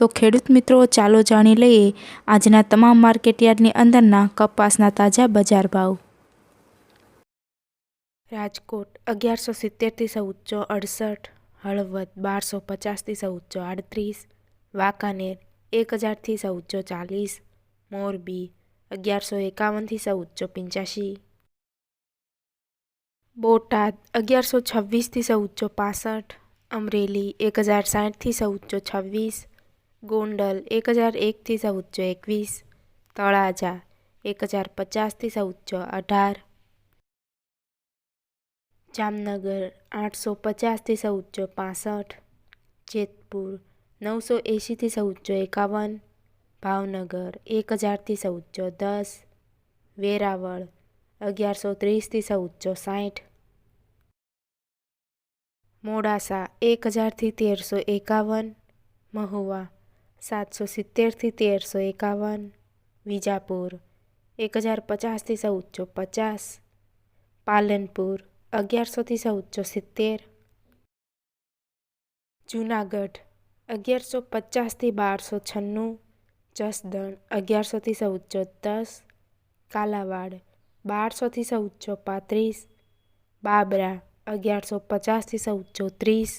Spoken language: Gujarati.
તો ખેડૂત મિત્રો, ચાલો જાણી લઈએ આજના તમામ માર્કેટયાર્ડની અંદરના કપાસના તાજા બજાર ભાવ. રાજકોટ અગિયારસો સિત્તેરથી સૌચ્ચો અડસઠ, હળવદ બારસો પચાસથી સૌચ્ચો આડત્રીસ, વાંકાનેર એક હજારથી સૌચ્ચો ચાલીસ, મોરબી અગિયારસો એકાવનથી સૌચ્ચો પંચ્યાસી બોટાદ અગિયારસો છવ્વીસથી સૌચ્ચો પાસઠ, અમરેલી એક હજાર સાઠથી સૌચ્ચો છવ્વીસ ગોંડલ, એક હજાર એકથી સૌચ્ચો એકવીસ. તળાજા, એક હજાર પચાસથી સૌચ્ચો અઢાર. જામનગર, આઠસો પચાસથી સૌચ્ચો પાસઠ. જેતપુર, નવસો એંશીથી સૌચ્ચો એકાવન. ભાવનગર, એક હજારથી સૌચ્ચો દસ. વેરાવળ, અગિયારસો ત્રીસથી સૌચ્ચો સાઠ. મોડાસા, એક હજારથી તેરસો એકાવન. મહુવા સાતસો સિત્તેરથી તેરસો એકાવન, વિજાપુર એક હજાર પચાસથી સૌચ્ચો પચાસ, પાલનપુર અગિયારસોથી સૌચ્ચો સિત્તેર, જૂનાગઢ અગિયારસો પચાસથી બારસો છન્નું, જસદણ અગિયારસોથી સૌચ્ચો દસ, કાલાવાડ બારસોથી સૌચ્ચો પાંત્રીસ, બાબરા અગિયારસો પચાસથી સૌચ્ચો ત્રીસ